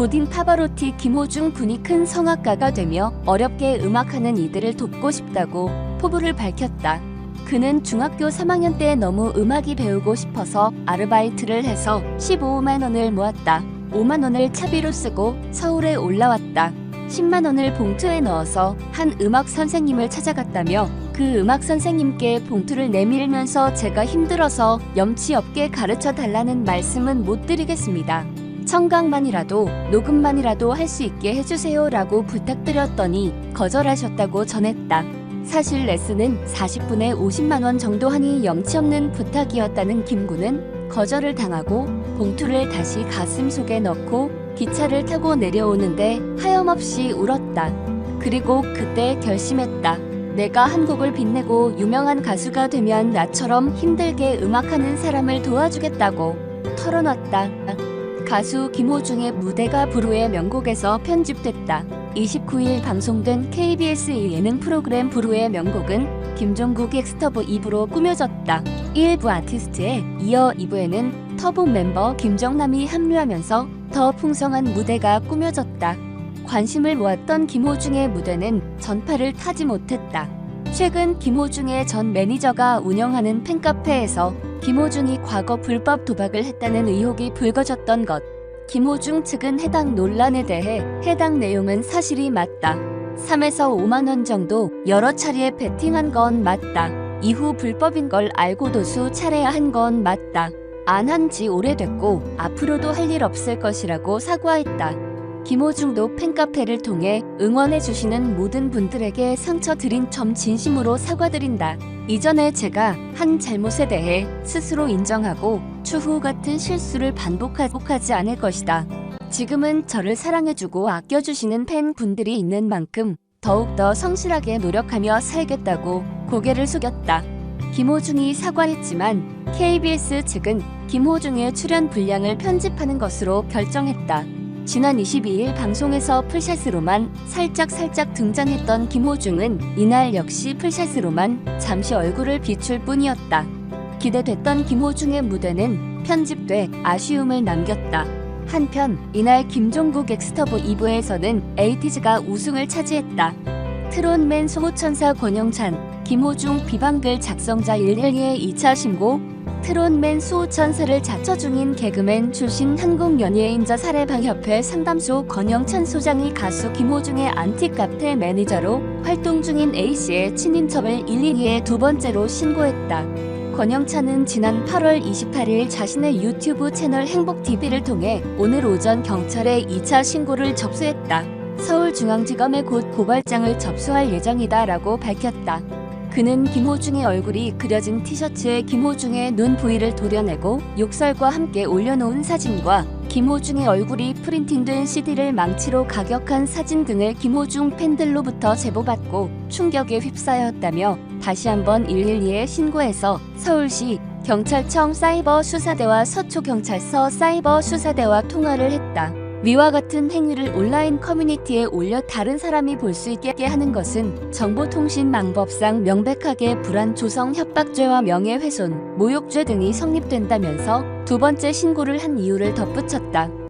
고딘 파바로티 김호중 군이 큰 성악가가 되며 어렵게 음악하는 이들을 돕고 싶다고 포부를 밝혔다. 그는 중학교 3학년 때 너무 음악이 배우고 싶어서 아르바이트를 해서 15만 원을 모았다. 5만 원을 차비로 쓰고 서울에 올라왔다. 10만 원을 봉투에 넣어서 한 음악 선생님을 찾아갔다며 그 음악 선생님께 봉투를 내밀면서 제가 힘들어서 염치 없게 가르쳐 달라는 말씀은 못 드리겠습니다. 청각만이라도 녹음만이라도 할 수 있게 해주세요 라고 부탁드렸더니 거절하셨다고 전했다. 사실 레슨은 40분에 50만 원 정도 하니 염치 없는 부탁이었다는 김구는 거절을 당하고 봉투를 다시 가슴 속에 넣고 기차를 타고 내려오는데 하염없이 울었다. 그리고 그때 결심했다. 내가 한국을 빛내고 유명한 가수가 되면 나처럼 힘들게 음악하는 사람을 도와주겠다고 털어놨다. 가수 김호중의 무대가 부르의 명곡에서 편집됐다. 29일 방송된 KBS 예능 프로그램 부르의 명곡은 김종국 엑스터브 2부로 꾸며졌다. 1부 아티스트에 이어 2부에는 터보 멤버 김정남이 합류하면서 더 풍성한 무대가 꾸며졌다. 관심을 모았던 김호중의 무대는 전파를 타지 못했다. 최근 김호중의 전 매니저가 운영하는 팬카페에서 김호중이 과거 불법 도박을 했다는 의혹이 불거졌던 것. 김호중 측은 해당 논란에 대해 해당 내용은 사실이 맞다. 3에서 5만 원 정도 여러 차례 베팅한 건 맞다. 이후 불법인 걸 알고도 수차례 한 건 맞다. 안 한 지 오래됐고 앞으로도 할 일 없을 것이라고 사과했다. 김호중도 팬카페를 통해 응원해주시는 모든 분들에게 상처 드린 점 진심으로 사과드린다. 이전에 제가 한 잘못에 대해 스스로 인정하고 추후 같은 실수를 반복하지 않을 것이다. 지금은 저를 사랑해주고 아껴주시는 팬분들이 있는 만큼 더욱더 성실하게 노력하며 살겠다고 고개를 숙였다. 김호중이 사과했지만 KBS 측은 김호중의 출연 분량을 편집하는 것으로 결정했다. 지난 22일 방송에서 풀샷으로만 살짝 살짝 등장했던 김호중은 이날 역시 풀샷으로만 잠시 얼굴을 비출 뿐이었다. 기대됐던 김호중의 무대는 편집돼 아쉬움을 남겼다. 한편 이날 김종국 엑스터브 2부에서는 에이티즈가 우승을 차지했다. 트롯맨 소호천사 권영찬, 김호중 비방글 작성자 112의 2차 신고, 트롯맨 수호천사를 자처 중인 개그맨 출신 한국연예인자 사례방협회 상담소 권영찬 소장이 가수 김호중의 안티카페 매니저로 활동 중인 A씨의 친인척을 112에 두 번째로 신고했다. 권영찬은 지난 8월 28일 자신의 유튜브 채널 행복TV를 통해 오늘 오전 경찰에 2차 신고를 접수했다. 서울중앙지검에 곧 고발장을 접수할 예정이다 라고 밝혔다. 그는 김호중의 얼굴이 그려진 티셔츠에 김호중의 눈 부위를 도려내고 욕설과 함께 올려놓은 사진과 김호중의 얼굴이 프린팅된 CD를 망치로 가격한 사진 등을 김호중 팬들로부터 제보받고 충격에 휩싸였다며 다시 한번 112에 신고해서 서울시 경찰청 사이버 수사대와 서초경찰서 사이버 수사대와 통화를 했다. 위와 같은 행위를 온라인 커뮤니티에 올려 다른 사람이 볼 수 있게 하는 것은 정보통신망법상 명백하게 불안 조성 협박죄와 명예훼손, 모욕죄 등이 성립된다면서 두 번째 신고를 한 이유를 덧붙였다.